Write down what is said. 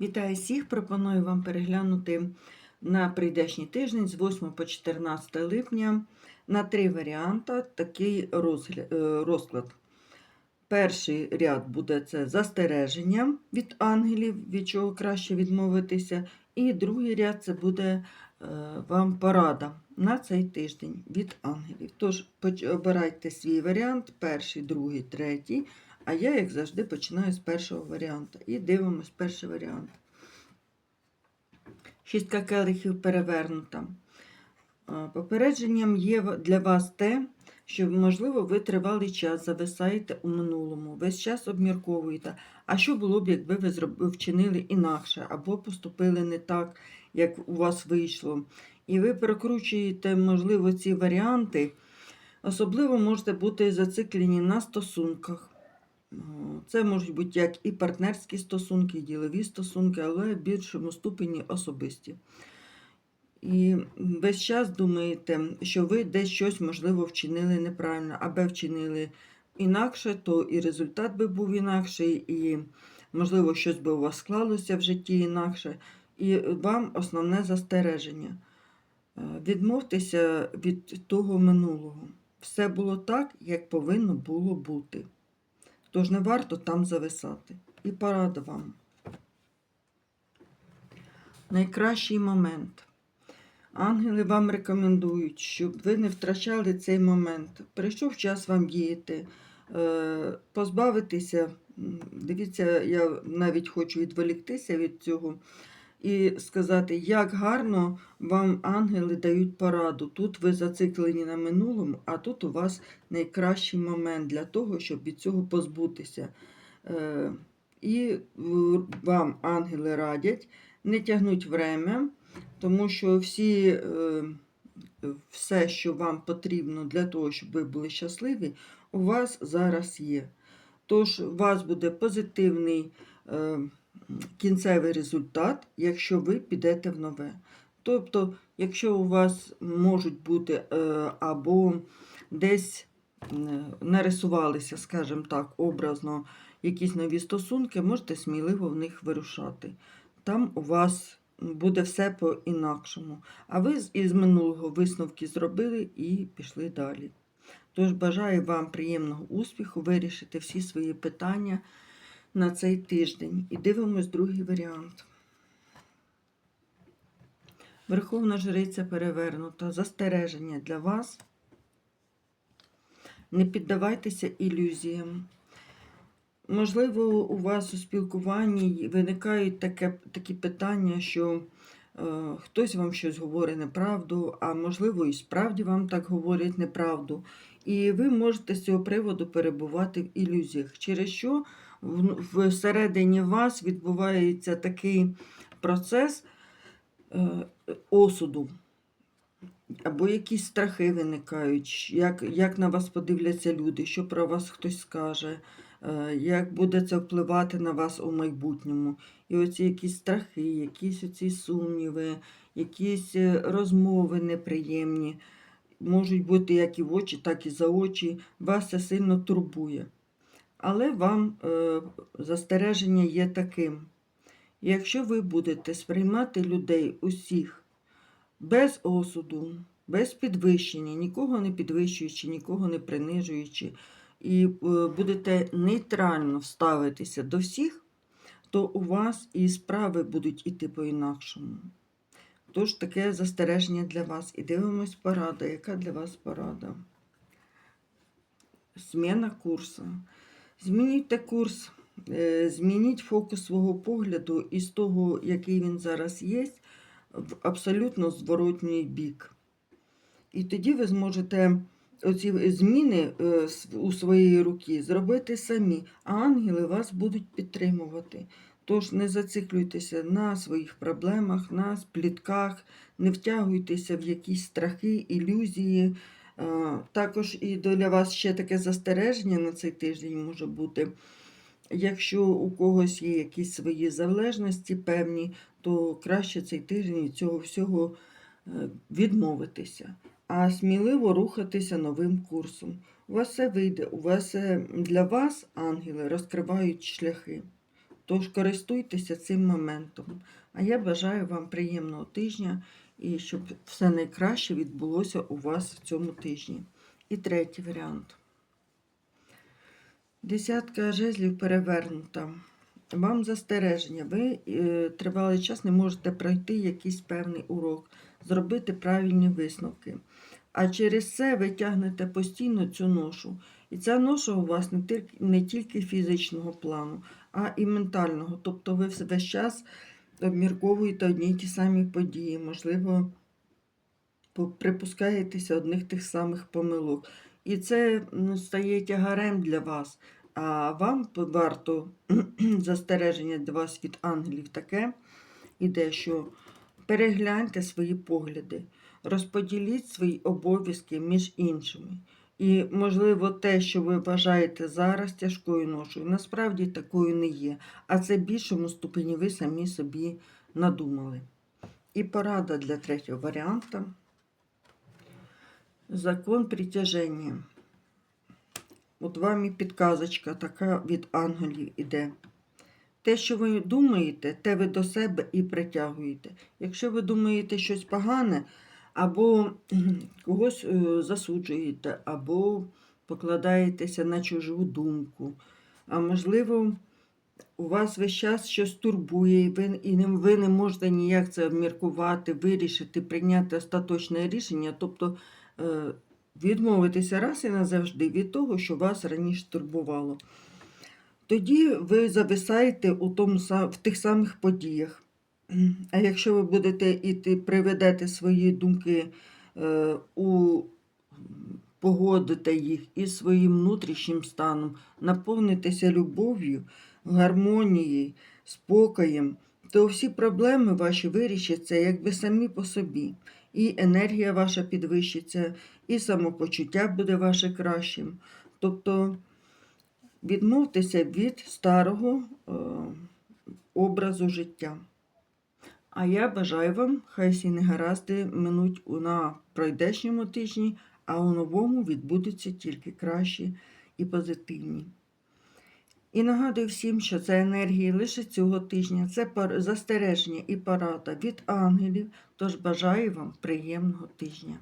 Вітаю всіх! Пропоную вам переглянути на прийдешній тиждень з 8 по 14 липня на три варіанти такий е, розклад. Перший ряд буде це застереження від ангелів, від чого краще відмовитися. І другий ряд це буде е, вам порада на цей тиждень від ангелів. Тож обирайте свій варіант, перший, другий, третій. А я, як завжди, починаю з першого варіанту. І дивимось перший варіант. Шістка келихів перевернута. Попередженням є для вас те, що, можливо, ви тривалий час зависаєте у минулому, весь час обмірковуєте. А що було б, якби ви вчинили інакше, або поступили не так, як у вас вийшло. І ви прокручуєте, можливо, ці варіанти. Особливо можете бути зациклені на стосунках. Це можуть бути як і партнерські стосунки, і ділові стосунки, але в більшому ступені особисті. І весь час думаєте, що ви десь щось, можливо, вчинили неправильно, або вчинили інакше, то і результат би був інакший, і, можливо, щось би у вас склалося в житті інакше. І вам основне застереження. Е, Відмовтеся від того минулого. Все було так, як повинно було бути. Тож не варто там зависати. І порада вам. Найкращий момент. Ангели вам рекомендують, щоб ви не втрачали цей момент. Прийшов час вам діяти, е, позбавитися. Дивіться, я навіть хочу відволіктися від цього і сказати, як гарно вам ангели дають пораду. Тут ви зациклені на минулому, а тут у вас найкращий момент для того, щоб від цього позбутися. Е, І вам ангели радять не тягнуть время, тому що всі, е, все, що вам потрібно для того, щоб ви були щасливі, у вас зараз є. Тож у вас буде позитивний е, кінцевий результат, якщо ви підете в нове. Тобто, якщо у вас можуть бути е, або десь нарисувалися, скажімо так, образно якісь нові стосунки, можете сміливо в них вирушати. Там у вас буде все по-інакшому. А ви із минулого висновки зробили і пішли далі. Тож бажаю вам приємного успіху, вирішити всі свої питання на цей тиждень. І дивимось другий варіант. Верховна жриця перевернута. Застереження для вас. Не піддавайтеся ілюзіям. Можливо, у вас у спілкуванні виникають таке, такі питання, що е, хтось вам щось говорить неправду, а можливо, і справді вам так говорять неправду. І ви можете з цього приводу перебувати в ілюзіях, через що всередині вас відбувається такий процес е, осуду. Або якісь страхи виникають, як, як на вас подивляться люди, що про вас хтось скаже, е, як буде це впливати на вас у майбутньому. І оці якісь страхи, якісь оці сумніви, якісь е, розмови неприємні, можуть бути як і в очі, так і за очі. Вас це сильно турбує. Але вам е, застереження є таким. Якщо ви будете сприймати людей усіх без осуду, без підвищення, нікого не підвищуючи, нікого не принижуючи, і е, будете нейтрально ставитися до всіх, то у вас і справи будуть іти по-інакшому. Тож таке застереження для вас. І дивимось порада. Яка для вас порада? Зміна курсу. Змінюйте курс, е, змініть фокус свого погляду із того, який він зараз є, в абсолютно зворотній бік. І тоді ви зможете оці зміни е, у своїй руці зробити самі, а ангели вас будуть підтримувати. Тож не зациклюйтеся на своїх проблемах, на сплітках, не втягуйтеся в якісь страхи, ілюзії. Також і для вас ще таке застереження на цей тиждень може бути. Якщо у когось є якісь свої залежності певні, то краще цей тиждень від цього всього е, відмовитися, а сміливо рухатися новим курсом. У вас все вийде, у вас е, для вас, ангели, розкривають шляхи. Тож користуйтеся цим моментом. А я бажаю вам приємного тижня і щоб все найкраще відбулося у вас в цьому тижні. І третій варіант. Десятка жезлів перевернута. Вам застереження. Ви е, тривалий час не можете пройти якийсь певний урок, зробити правильні висновки. А через це ви тягнете постійно цю ношу. І ця ноша у вас не тільки, фізичного плану, а і ментального. Тобто ви весь час обмірковуєте одні й ті самі події, можливо, припускаєтеся одних тих самих помилок. І це ну, стає тягарем для вас. А вам варто застереження для вас від ангелів таке іде, що перегляньте свої погляди, розподіліть свої обов'язки між іншими. І, можливо, те, що ви вважаєте зараз тяжкою ношою, насправді такою не є. А це в більшому ступені ви самі собі надумали. І порада для третього варіанта. Закон притяження. От вам і підказочка така від ангелів іде. Те, що ви думаєте, те ви до себе і притягуєте. Якщо ви думаєте щось погане, або когось е, засуджуєте, або покладаєтеся на чужу думку, а можливо, у вас весь час щось турбує, і ви, не можете ніяк це обміркувати, вирішити, прийняти остаточне рішення, тобто е, відмовитися раз і назавжди від того, що вас раніше турбувало. Тоді ви зависаєте у тому, в тих самих подіях. А якщо ви будете іти, приведете свої думки е, у погодите їх із своїм внутрішнім станом, наповнитеся любов'ю, гармонією, спокоєм, то всі проблеми ваші вирішаться якби самі по собі. І енергія ваша підвищиться, і самопочуття буде ваше кращим. Тобто відмовтеся від старого е, образу життя. А я бажаю вам, хай всі негаразди минуть на пройдешньому тижні, а у новому відбудуться тільки кращі і позитивні. І нагадую всім, що це енергії лише цього тижня, це застереження і порада від ангелів, тож бажаю вам приємного тижня.